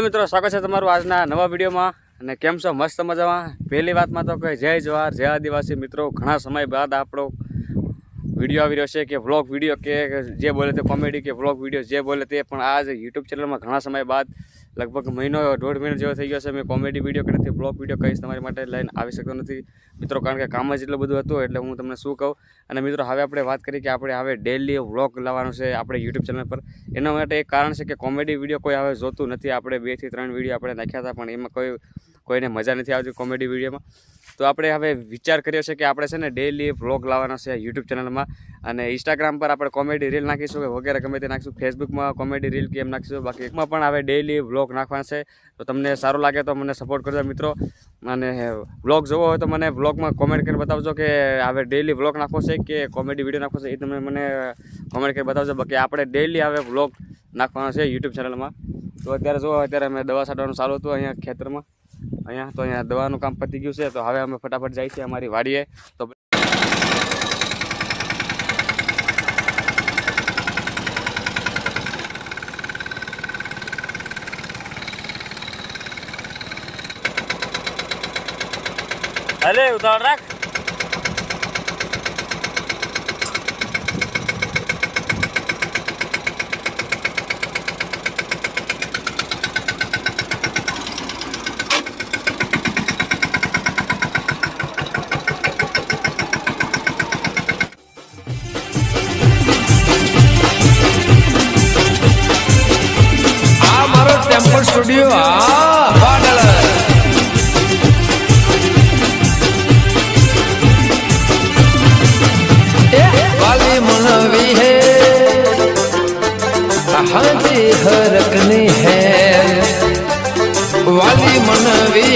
મિત્રો, સ્વાગત છે તમારું આજના નવા વિડીયોમાં. અને કેમ છો? મસ્ત મજામાં? પહેલી વાતમાં તો કે જય જવાહર, જય આદિવાસી મિત્રો. ઘણા સમય બાદ આપણો વીડિયો આવી રહ્યો છે કે વ્લોગ વીડિયો કે જે બોલે તે કોમેડી કે વ્લોગ વીડિયો જે બોલે તે, પણ આજ યુટ્યુબ ચેનલમાં ઘણા સમય બાદ લગભગ મહિનો દોઢ મહિનો જેવો થઈ ગયો છે. મેં કોમેડી વીડિયો કે નથી વ્લોગ વીડિયો કહીશ, તમારી માટે લઈને આવી શકતો નથી. મિત્રો, કારણ કે કામ જ એટલું બધું હતું, એટલે હું તમને શું કહું? અને મિત્રો, હવે આપણે વાત કરીએ કે આપણે હવે ડેલી વ્લોગ લાવવાનું છે આપણે યુટ્યુબ ચેનલ પર. એના માટે એક કારણ છે કે કોમેડી વીડિયો કોઈ હવે જોતું નથી. આપણે બેથી ત્રણ વીડિયો આપણે નાખ્યા હતા, પણ એમાં કોઈ કોઈને મજા નથી આવતી કોમેડી વિડીયોમાં. તો આપણે હવે વિચાર કર્યો છે કે આપણે છે ને ડેલી વ્લોગ લાવવાના છે યુટ્યુબ ચેનલમાં અને ઇન્સ્ટાગ્રામ પર આપણે કોમેડી રીલ નાખીશું કે વગેરે ગમે તે નાખીશું. ફેસબુકમાં કોમેડી રીલ કે એમ નાખીશું. બાકી પણ હવે ડેલી વ્લોગ નાખવાના છે. તો તમને સારું લાગે તો મને સપોર્ટ કરજો મિત્રો. અને વ્લોગ જોવો હોય તો મને વ્લોગમાં કોમેન્ટ કરીને બતાવજો કે હવે ડેલી વ્લોગ નાખવો છે કે કોમેડી વીડિયો નાખવો છે એ તમે મને કોમેન્ટ કરી બતાવજો. બાકી આપણે ડેલી હવે વ્લોગ નાખવાનો છે યુટ્યુબ ચેનલમાં તો અત્યારે જો અત્યારે અમે દવા છાંટવાનું ચાલુ હતું અહીંયા ખેતરમાં. અહીંયા તો અહીંયા દવાનું કામ પતી ગયું છે, તો હવે અમે ફટાફટ જાય છે અમારી વાડીએ. તો અલે, ઉતાવળ રાખ.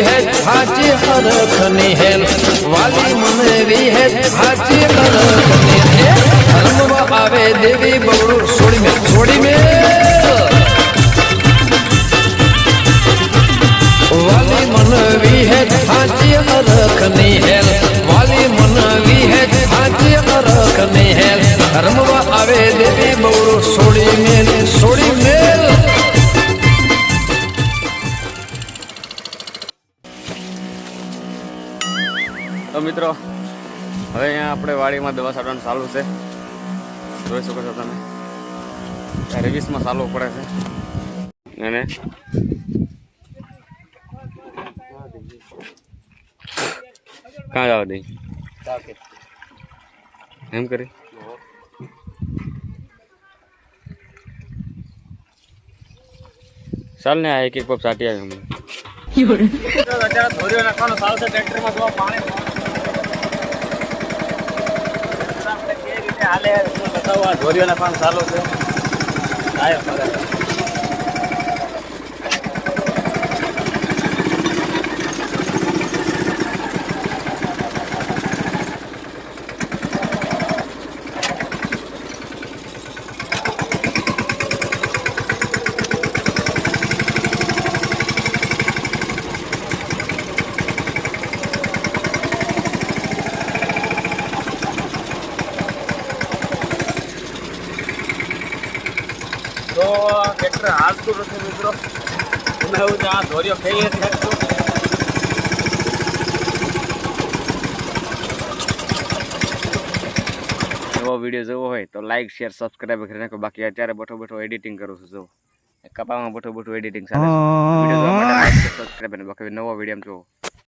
હે હાચી હરકની હે વાલી મનવી હે હાચી હરકની હે રમવા આવે દેવી બવડું છોડી મે છોડી મે વાલી મનવી હે હાજી તો મિત્રો હવે અહીંયા આપણે વાડીમાં દવા છાંટવાનું ચાલુ છે. જોઈ શકો છો તમે. રેવીસમાં ચાલુ પડે છે. અને ક્યાં જવા દઈ એમ કરી? ચાલ ને આ એક એક પપ સાટી આવી અત્યારે ધોરીઓ નાખવાનો ચાલુ છે ટ્રેક્ટરમાં જોવા પાણી હાલે. બતાવો આ ધોરીઓ પણ ચાલુ છે. આયો તો ટ્રેક્ટર હાલતું નથી મિત્રો. અમે એવું છે આ ધોરીઓ રીતે નાખશું? એવો વીડિયો જોવો હોય તો લાઈક શેર સબસ્ક્રાઈબ કરી નાખો. બાકી અત્યારે બેઠો બેઠો એડિટિંગ કરું છું જો કપામાં બેઠો બેઠો એડિટિંગ ચાલે સબસ્ક્રાઈબ અને બાકી નવો વીડિયો જોવો.